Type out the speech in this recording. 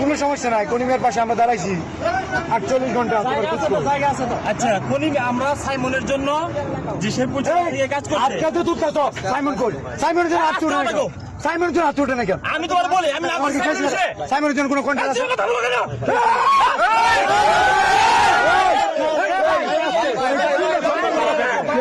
কোনো সমস্যা নাই কনিমের পাশে আমরা দাঁড়াইছি। আটচল্লিশ ঘণ্টা আচ্ছা কোনি আমরা সাইমনের জন্য জিসের পুজো দিয়ে কাজ করছে। আজকে তো তো সাইমন কই? সাইমনের জন্য না কেন? সাইমনের জন্য হাত উঠে না কেন আমি তোমার বলি আমি সাইমনের জন্য কোনো কন্ট্যাক্ট আছে?